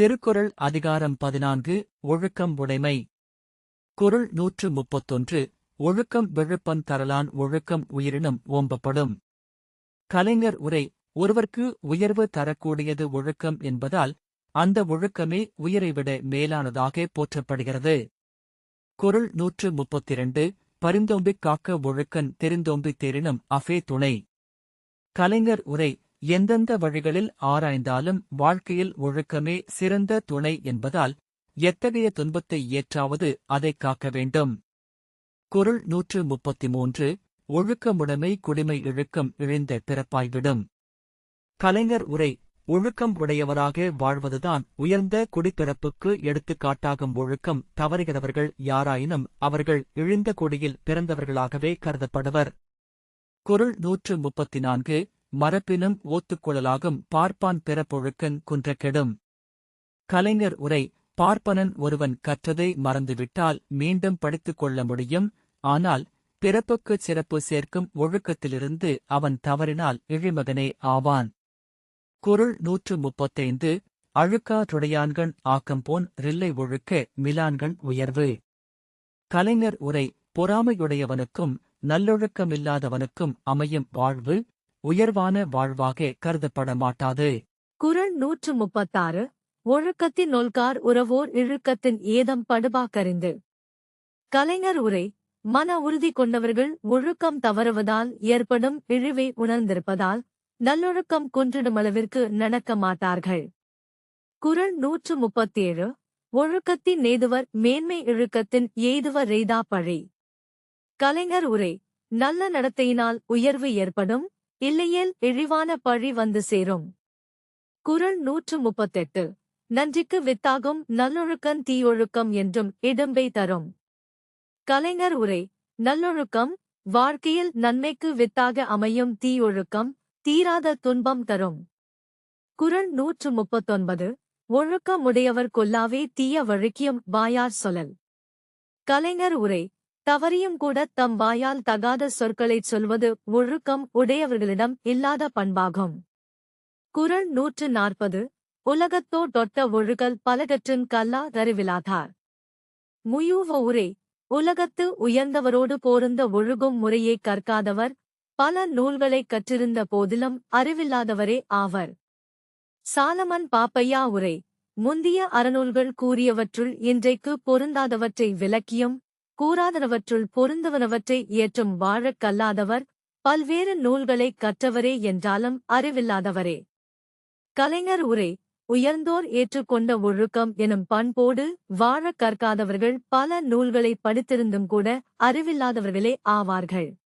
திருக்குறள் அதிகாரம் பதினான்கு ஒழுக்கம் உடைமை. குரல் நூற்று முப்பத்தொன்று ஒழுக்கம் விழுப்பன் தரலான் ஒழுக்கம் உயிரினும் ஓம்பப்படும். கலைஞர் உரை ஒருவர்க்கு உயர்வு தரக்கூடியது ஒழுக்கம் என்பதால் அந்த ஒழுக்கமே உயிரைவிட மேலானதாக போற்றப்படுகிறது. குரல் நூற்று முப்பத்திரண்டு பரிந்தோம்பிக் காக்க ஒழுக்கன் தெரிந்தோம்பித் தேரினும் அஃபே துணை. கலைஞர் உரை எந்தெந்த வழிகளில் ஆராய்ந்தாலும் வாழ்க்கையில் ஒழுக்கமே சிறந்த துணை என்பதால் எத்தகைய துன்பத்தை ஏற்றாவது அதைக் காக்க வேண்டும். குரல் நூற்று முப்பத்தி மூன்று ஒழுக்கமுடைமை குடிமை இழுக்கம் இழிந்த பிறப்பாய்விடும். கலைஞர் உரை. ஒழுக்கம் உடையவராக வாழ்வதுதான் உயர்ந்த குடிப்பிறப்புக்கு எடுத்துக்காட்டாகும் ஒழுக்கம் தவறுகிறவர்கள் யாராயினும் அவர்கள் இழிந்த குடியில் பிறந்தவர்களாகவே கருதப்படுவர். குரல் நூற்று முப்பத்தி நான்கு மரப்பினும் ஓத்துக்குழலாகும் பார்ப்பான் பிறப்பொழுக்கன் குன்ற கெடும் கலைஞர் உரை பார்ப்பனன் ஒருவன் கற்றதை மறந்துவிட்டால் மீண்டும் படித்துக் கொள்ள முடியும். ஆனால் பிறப்புக்குச் சிறப்பு சேர்க்கும் ஒழுக்கத்திலிருந்து அவன் தவறினால் இழிமகனே ஆவான். குறள் நூற்று முப்பத்தைந்து அழுக்காற்றுடையான்கண் ஆக்கம்போன் ரில்லை ஒழுக்க மிலான்கண் உயர்வு. கலைஞர் உரை பொறாமையுடையவனுக்கும் நல்லொழுக்கமில்லாதவனுக்கும் அமையும் வாழ்வு. உயர்வான வாழ்வாக கருதப்பட மாட்டாது குறள் நூற்று முப்பத்தாறு. ஒழுக்கத்தின் நொல்கார் உறவோர் இழுக்கத்தின் ஏதம் படுபாக்கறிந்து. கலைஞர் உரை. மன உறுதி கொண்டவர்கள் ஒழுக்கம் தவறுவதால் ஏற்படும் இழிவை உணர்ந்திருப்பதால் நல்லொழுக்கம் குன்றிடுமளவிற்கு நடக்க மாட்டார்கள். குரல் நூற்று முப்பத்தேழு. ஒழுக்கத்தின் நெய்துவர் மேன்மை இழுக்கத்தின் எய்துவர் ரெய்தா பழி. கலைஞர் உரை. நல்ல நடத்தையினால் உயர்வு ஏற்படும் இல்லையேல் இழிவான பழி வந்து சேரும். குரல் நூற்று முப்பத்தெட்டு. நன்றிக்கு வித்தாகும் நல்லொழுக்கன் தீயொழுக்கம் என்றும் இடம்பை தரும். கலைஞர் உரை. நல்லொழுக்கம் வாழ்க்கையில் நன்மைக்கு வித்தாக அமையும் தீயொழுக்கம் தீராத துன்பம் தரும். குரல் நூற்று முப்பத்தொன்பது. ஒழுக்கமுடையவர் கொல்லாவே தீய வழுக்கியும் வாயார் சொல்லல் கலைஞர் உரை. தவறியும் கூட தம் வாயால் தகாத சொற்களைச் சொல்வது ஒழுக்கம் உடையவர்களிடம் இல்லாத பண்பாகும். குறள் நூற்று நாற்பது. உலகத்தோ தொட்ட ஒழுகல் பலகற்றின் கல்லா தருவிலாதார். முயூவ உரை உலகத்து உயர்ந்தவரோடு போருந்த ஒழுகும் முறையை கற்காதவர். பல நூல்களைக் கற்றிருந்த போதிலும் அறிவில்லாதவரே ஆவர். சாலமன் பாப்பையா உரை முந்திய அறநூல்கள் கூறியவற்றுள் இன்றைக்கு பொருந்தாதவற்றை விளக்கியும் கூறாதனவற்றுள் பொருந்தவனவற்றை ஏற்றும் வாழக் கல்லாதவர் பல்வேறு நூல்களைக் கற்றவரே என்றாலும் அறிவில்லாதவரே. கலைஞர் உரை உயர்ந்தோர் ஏற்றுக்கொண்ட ஒழுக்கம் எனும் பண்போடு வாழக் கற்காதவர்கள் பல நூல்களை படித்திருந்தும் கூட அறிவில்லாதவர்களே ஆவார்கள்.